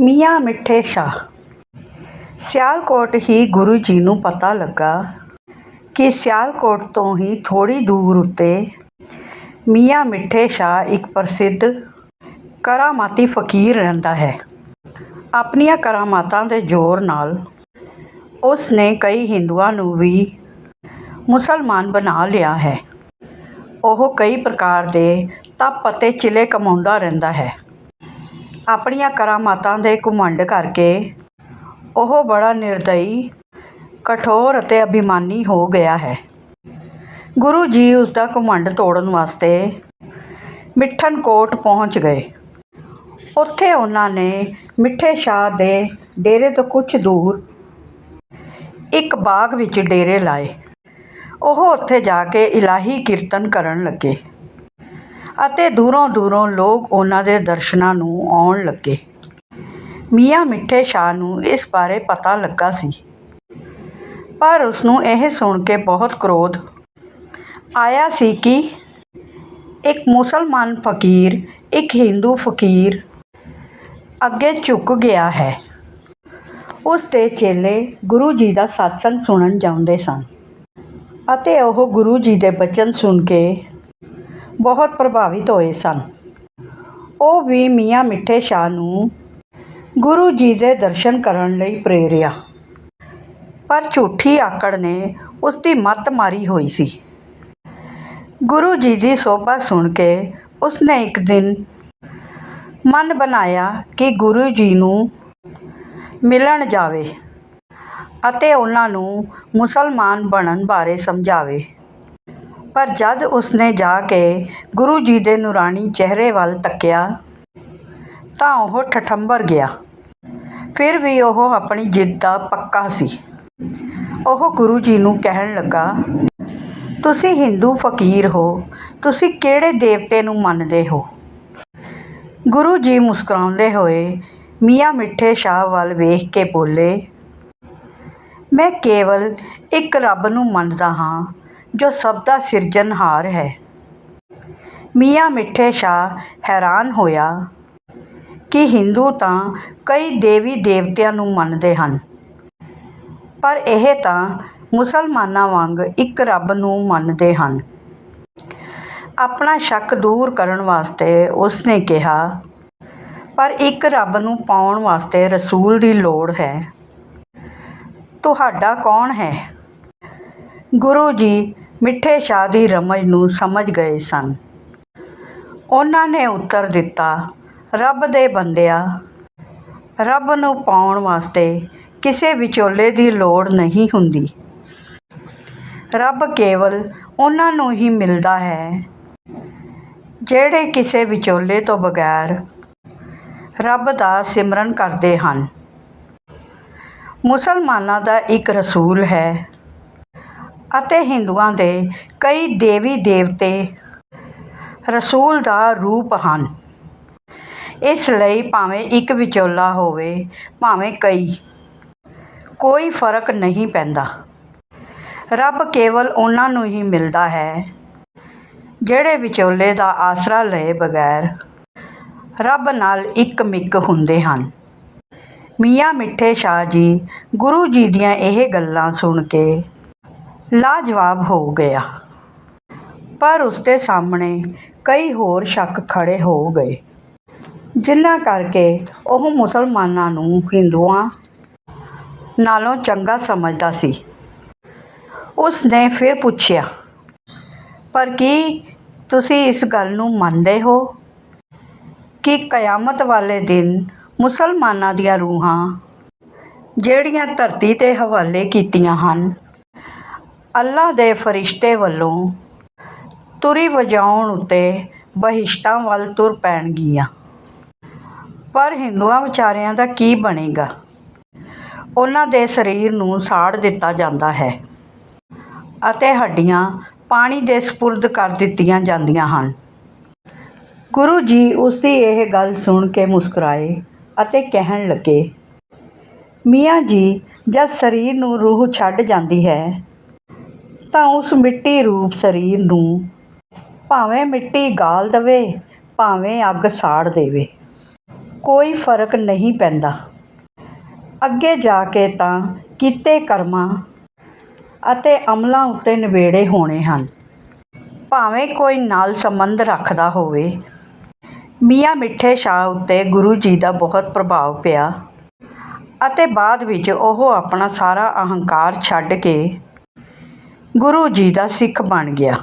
ਮੀਆਂ ਮਿੱਠੇ ਸ਼ਾਹ। ਸਿਆਲਕੋਟ ਹੀ ਗੁਰੂ ਜੀ ਨੂੰ ਪਤਾ ਲੱਗਾ ਕਿ ਸਿਆਲਕੋਟ ਤੋਂ ਹੀ ਥੋੜ੍ਹੀ ਦੂਰ ਉੱਤੇ ਮੀਆਂ ਮਿੱਠੇ ਸ਼ਾਹ ਇੱਕ ਪ੍ਰਸਿੱਧ ਕਰਾਮਾਤੀ ਫਕੀਰ ਰਹਿੰਦਾ ਹੈ। ਆਪਣੀਆਂ ਕਰਾਮਾਤਾਂ ਦੇ ਜ਼ੋਰ ਨਾਲ ਉਸ ਨੇ ਕਈ ਹਿੰਦੂਆਂ ਨੂੰ ਵੀ ਮੁਸਲਮਾਨ ਬਣਾ ਲਿਆ ਹੈ। ਉਹ ਕਈ ਪ੍ਰਕਾਰ ਦੇ ਤਪ ਅਤੇ ਚਿਲੇ ਕਮਾਉਂਦਾ ਰਹਿੰਦਾ ਹੈ। ਆਪਣੀਆਂ ਕਰਾਮਾਤਾਂ ਦੇ ਘੁਮੰਡ ਕਰਕੇ ਉਹ ਬੜਾ ਨਿਰਦਈ, ਕਠੋਰ ਅਤੇ ਅਭਿਮਾਨੀ ਹੋ ਗਿਆ ਹੈ। ਗੁਰੂ ਜੀ ਉਸ ਦਾ ਘੁਮੰਡ ਤੋੜਨ ਵਾਸਤੇ ਮਿੱਠਨਕੋਟ ਪਹੁੰਚ ਗਏ। ਉੱਥੇ ਉਹਨਾਂ ਨੇ ਮਿੱਠੇ ਸ਼ਾਹ ਦੇ ਡੇਰੇ ਤੋਂ ਕੁਝ ਦੂਰ ਇੱਕ ਬਾਗ ਵਿੱਚ ਡੇਰੇ ਲਾਏ। ਉਹ ਉੱਥੇ ਜਾ ਕੇ ਇਲਾਹੀ ਕੀਰਤਨ ਕਰਨ ਲੱਗੇ। ਅਤੇ ਦੂਰੋਂ ਦੂਰੋਂ ਲੋਕ ਉਹਨਾਂ ਦੇ ਦਰਸ਼ਨਾਂ ਨੂੰ ਆਉਣ ਲੱਗੇ। ਮੀਆਂ ਮਿੱਠੇ ਸ਼ਾਹ ਨੂੰ ਇਸ ਬਾਰੇ ਪਤਾ ਲੱਗਾ ਸੀ। ਪਰ ਉਸਨੂੰ ਇਹ ਸੁਣ ਕੇ ਬਹੁਤ ਕ੍ਰੋਧ ਆਇਆ ਸੀ ਕਿ ਇੱਕ ਮੁਸਲਮਾਨ ਫਕੀਰ, ਇੱਕ ਹਿੰਦੂ ਫਕੀਰ ਅੱਗੇ ਝੁਕ ਗਿਆ ਹੈ। ਉਸ ਦੇ ਚੇਲੇ ਗੁਰੂ ਜੀ ਦਾ satsang ਸੁਣਨ ਜਾਂਦੇ ਸਨ ਅਤੇ ਉਹ ਗੁਰੂ ਜੀ ਦੇ ਬਚਨ ਸੁਣ ਕੇ ਬਹੁਤ ਪ੍ਰਭਾਵਿਤ ਹੋਏ ਸਨ। ਉਹ ਵੀ ਮੀਆਂ ਮਿੱਠੇ ਸ਼ਾਹ ਨੂੰ ਗੁਰੂ ਜੀ ਦੇ ਦਰਸ਼ਨ ਕਰਨ ਲਈ ਪ੍ਰੇਰਿਆ। ਪਰ ਝੂਠੀ ਆਕੜ ਨੇ ਉਸ ਦੀ ਮੱਤ ਮਾਰੀ ਹੋਈ ਸੀ। ਗੁਰੂ ਜੀ ਦੀ ਸੋਭਾ ਸੁਣ ਕੇ ਉਸ ਨੇ ਇੱਕ ਦਿਨ ਮਨ ਬਣਾਇਆ ਕਿ ਗੁਰੂ ਜੀ ਨੂੰ ਮਿਲਣ ਜਾਵੇ ਅਤੇ ਉਹਨਾਂ ਨੂੰ ਮੁਸਲਮਾਨ ਬਣਨ ਬਾਰੇ ਸਮਝਾਵੇ। ਪਰ ਜਦ ਉਸਨੇ ਜਾ ਕੇ ਗੁਰੂ ਜੀ ਦੇ ਨੂਰਾਨੀ ਚਿਹਰੇ ਵੱਲ ਤੱਕਿਆ, ਤਾਂ ਉਹ ਠਠੰਬਰ ਗਿਆ। ਫਿਰ ਵੀ ਉਹ ਆਪਣੀ ਜਿੱਦ ਦਾ ਪੱਕਾ ਸੀ। ਉਹ ਗੁਰੂ ਜੀ ਨੂੰ ਕਹਿਣ ਲੱਗਾ, ਤੁਸੀਂ ਹਿੰਦੂ ਫਕੀਰ ਹੋ, ਤੁਸੀਂ ਕਿਹੜੇ ਦੇਵਤੇ ਨੂੰ ਮੰਨਦੇ ਹੋ? ਗੁਰੂ ਜੀ ਮੁਸਕਰਾਉਂਦੇ ਹੋਏ ਮੀਆਂ ਮਿੱਠੇ ਸ਼ਾਹ ਵੱਲ ਵੇਖ ਕੇ ਬੋਲੇ, ਮੈਂ ਕੇਵਲ ਇੱਕ ਰੱਬ ਨੂੰ ਮੰਨਦਾ ਹਾਂ ਜੋ ਸਭ ਦਾ ਸਿਰਜਣਹਾਰ ਹੈ। ਮੀਆਂ ਮਿੱਠੇ ਸ਼ਾਹ ਹੈਰਾਨ ਹੋਇਆ ਕਿ ਹਿੰਦੂ ਤਾਂ ਕਈ ਦੇਵੀ ਦੇਵਤਿਆਂ ਨੂੰ ਮੰਨਦੇ ਹਨ, ਪਰ ਇਹ ਤਾਂ ਮੁਸਲਮਾਨਾਂ ਵਾਂਗ ਇੱਕ ਰੱਬ ਨੂੰ ਮੰਨਦੇ ਹਨ। ਆਪਣਾ ਸ਼ੱਕ ਦੂਰ ਕਰਨ ਵਾਸਤੇ ਉਸਨੇ ਕਿਹਾ, ਪਰ ਇੱਕ ਰੱਬ ਨੂੰ ਪਾਉਣ ਵਾਸਤੇ ਰਸੂਲ ਦੀ ਲੋੜ ਹੈ। ਤੁਹਾਡਾ ਕੌਣ ਹੈ? ਗੁਰੂ ਜੀ ਮਿੱਠੇ ਸ਼ਾਹ ਦੀ ਰਮਜ ਨੂੰ ਸਮਝ ਗਏ ਸਨ। ਉਹਨਾਂ ਨੇ ਉੱਤਰ ਦਿੱਤਾ, ਰੱਬ ਦੇ ਬੰਦਿਆ, ਰੱਬ ਨੂੰ ਪਾਉਣ ਵਾਸਤੇ ਕਿਸੇ ਵਿਚੋਲੇ ਦੀ ਲੋੜ ਨਹੀਂ ਹੁੰਦੀ। ਰੱਬ ਕੇਵਲ ਉਹਨਾਂ ਨੂੰ ਹੀ ਮਿਲਦਾ ਹੈ, ਜਿਹੜੇ ਕਿਸੇ ਵਿਚੋਲੇ ਤੋਂ ਬਗੈਰ ਰੱਬ ਦਾ ਸਿਮਰਨ ਕਰਦੇ ਹਨ। ਮੁਸਲਮਾਨਾਂ ਦਾ ਇੱਕ ਰਸੂਲ ਹੈ ਅਤੇ ਹਿੰਦੂਆਂ ਦੇ ਕਈ ਦੇਵੀ ਦੇਵਤੇ ਰਸੂਲ ਦਾ ਰੂਪ ਹਨ। ਇਸ ਲਈ ਭਾਵੇਂ ਇੱਕ ਵਿਚੋਲਾ ਹੋਵੇ, ਭਾਵੇਂ ਕਈ, ਕੋਈ ਫ਼ਰਕ ਨਹੀਂ ਪੈਂਦਾ। ਰੱਬ ਕੇਵਲ ਉਹਨਾਂ ਨੂੰ ਹੀ ਮਿਲਦਾ ਹੈ, ਜਿਹੜੇ ਵਿਚੋਲੇ ਦਾ ਆਸਰਾ ਲਏ ਬਗੈਰ ਰੱਬ ਨਾਲ ਇੱਕ ਮਿੱਕ ਹੁੰਦੇ ਹਨ। ਮੀਆਂ ਮਿੱਠੇ ਸ਼ਾਹ ਜੀ ਗੁਰੂ ਜੀ ਦੀਆਂ ਇਹ ਗੱਲਾਂ ਸੁਣ ਕੇ ਲਾਜਵਾਬ ਹੋ ਗਿਆ। ਪਰ ਉਸਦੇ ਸਾਹਮਣੇ ਕਈ ਹੋਰ ਸ਼ੱਕ ਖੜੇ ਹੋ ਗਏ। ਜਿਨ੍ਹਾਂ ਕਰਕੇ ਉਹ ਮੁਸਲਮਾਨਾਂ ਨੂੰ ਹਿੰਦੂਆਂ ਨਾਲੋਂ ਚੰਗਾ ਸਮਝਦਾ ਸੀ। ਉਸ ਨੇ ਫਿਰ ਪੁੱਛਿਆ, ਪਰ ਕੀ ਤੁਸੀਂ ਇਸ ਗੱਲ ਨੂੰ ਮੰਨਦੇ ਹੋ ਕਿ ਕਿਆਮਤ ਵਾਲੇ ਦਿਨ ਮੁਸਲਮਾਨਾਂ ਦੀਆਂ ਰੂਹਾਂ ਜਿਹੜੀਆਂ ਧਰਤੀ 'ਤੇ ਹਵਾਲੇ ਕੀਤੀਆਂ ਹਨ ਅੱਲਾ ਦੇ ਫਰਿਸ਼ਤੇ ਵੱਲੋਂ ਤੁਰੀ ਵਜਾਉਣ ਉੱਤੇ ਬਹਿਸ਼ਤਾਂ ਵੱਲ ਤੁਰ ਪੈਣਗੀਆਂ। ਪਰ ਹਿੰਦੂਆਂ ਵਿਚਾਰਿਆਂ ਦਾ ਕੀ ਬਣੇਗਾ? ਉਹਨਾਂ ਦੇ ਸਰੀਰ ਨੂੰ ਸਾੜ ਦਿੱਤਾ ਜਾਂਦਾ ਹੈ ਅਤੇ ਹੱਡੀਆਂ ਪਾਣੀ ਦੇ ਸਪੁਰਦ ਕਰ ਦਿੱਤੀਆਂ ਜਾਂਦੀਆਂ ਹਨ। ਗੁਰੂ ਜੀ ਉਸ ਦੀ ਇਹ ਗੱਲ ਸੁਣ ਕੇ ਮੁਸਕਰਾਏ ਅਤੇ ਕਹਿਣ ਲੱਗੇ, ਮੀਆਂ ਜੀ, ਜਦ ਸਰੀਰ ਨੂੰ ਰੂਹ ਛੱਡ ਜਾਂਦੀ ਹੈ ਤਾਂ ਉਸ ਮਿੱਟੀ ਰੂਪ ਸਰੀਰ ਨੂੰ ਭਾਵੇਂ ਮਿੱਟੀ ਗਾਲ ਦੇਵੇ, ਭਾਵੇਂ ਅੱਗ ਸਾੜ ਦੇਵੇ। ਕੋਈ ਫ਼ਰਕ ਨਹੀਂ ਪੈਂਦਾ। ਅੱਗੇ ਜਾ ਕੇ ਤਾਂ ਕੀਤੇ ਕਰਮਾਂ ਅਤੇ ਅਮਲਾਂ ਉੱਤੇ ਨਿਬੇੜੇ ਹੋਣੇ ਹਨ। ਭਾਵੇਂ ਕੋਈ ਨਾਲ ਸੰਬੰਧ ਰੱਖਦਾ ਹੋਵੇ। ਮੀਆਂ ਮਿੱਠੇ ਸ਼ਾਹ ਉੱਤੇ ਗੁਰੂ ਜੀ ਦਾ ਬਹੁਤ ਪ੍ਰਭਾਵ ਪਿਆ ਅਤੇ ਬਾਅਦ ਵਿੱਚ ਉਹ ਆਪਣਾ ਸਾਰਾ ਅਹੰਕਾਰ ਛੱਡ ਕੇ ਗੁਰੂ ਜੀ ਦਾ ਸਿੱਖ ਬਣ ਗਿਆ।